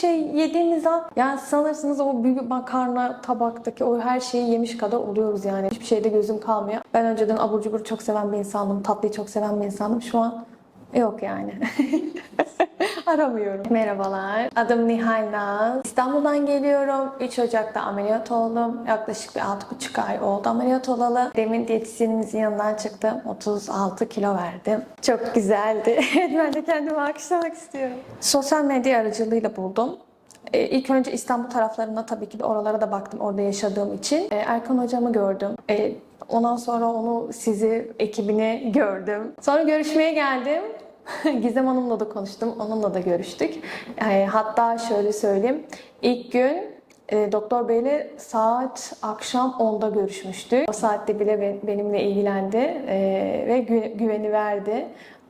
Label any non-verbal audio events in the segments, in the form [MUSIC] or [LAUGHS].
şey yediğimiz an yani sanırsınız o büyük makarna tabaktaki o her şeyi yemiş kadar oluyoruz yani. Hiçbir şeyde gözüm kalmıyor. Ben önceden abur cubur çok seven bir insandım. Tatlıyı çok seven bir insandım. Şu an yok yani. [LAUGHS] Aramıyorum. Merhabalar. Adım Nihal Naz. İstanbul'dan geliyorum. 3 Ocak'ta ameliyat oldum. Yaklaşık bir 6,5 ay oldu ameliyat olalı. Demin diyetisyenimizin yanından çıktım. 36 kilo verdim. Çok güzeldi. [LAUGHS] ben de kendimi alkışlamak istiyorum. Sosyal medya aracılığıyla buldum. Ee, İlk önce İstanbul taraflarına tabii ki de oralara da baktım orada yaşadığım için. Ee, Erkan hocamı gördüm. Ee, Ondan sonra onu sizi, ekibini gördüm. Sonra görüşmeye geldim. [LAUGHS] Gizem Hanım'la da konuştum. Onunla da görüştük. Ee, hatta şöyle söyleyeyim. İlk gün e, Doktor Bey'le saat akşam 10'da görüşmüştük. O saatte bile be- benimle ilgilendi e, ve gü- güveni verdi.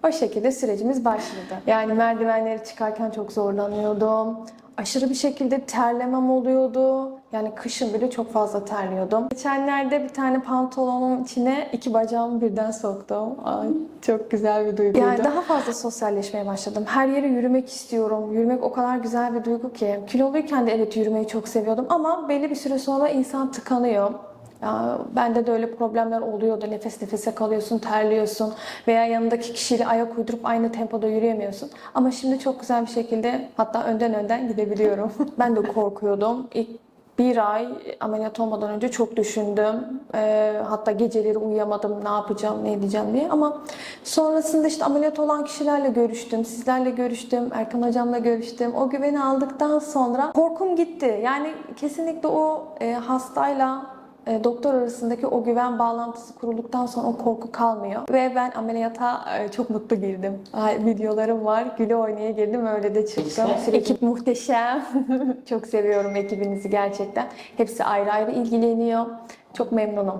O şekilde sürecimiz başladı. Yani merdivenleri çıkarken çok zorlanıyordum. Aşırı bir şekilde terlemem oluyordu. Yani kışın bile çok fazla terliyordum. Geçenlerde bir tane pantolonun içine iki bacağımı birden soktum. Ay, çok güzel bir duyguydu. Yani daha fazla sosyalleşmeye başladım. Her yere yürümek istiyorum. Yürümek o kadar güzel bir duygu ki. Kiloluyken de evet yürümeyi çok seviyordum ama belli bir süre sonra insan tıkanıyor. Bende de öyle problemler oluyordu. Nefes nefese kalıyorsun, terliyorsun veya yanındaki kişiyle ayak uydurup aynı tempoda yürüyemiyorsun. Ama şimdi çok güzel bir şekilde hatta önden önden gidebiliyorum. [LAUGHS] ben de korkuyordum. İlk bir ay ameliyat olmadan önce çok düşündüm. Ee, hatta geceleri uyuyamadım ne yapacağım, ne edeceğim diye. Ama sonrasında işte ameliyat olan kişilerle görüştüm, sizlerle görüştüm, Erkan hocamla görüştüm. O güveni aldıktan sonra korkum gitti. Yani kesinlikle o e, hastayla e, doktor arasındaki o güven bağlantısı kurulduktan sonra o korku kalmıyor. Ve ben ameliyata e, çok mutlu girdim. Ay, videolarım var. Güle oynaya girdim. Öyle de çıktım. Ekip muhteşem. [LAUGHS] çok seviyorum ekibinizi gerçekten. Hepsi ayrı ayrı ilgileniyor. Çok memnunum.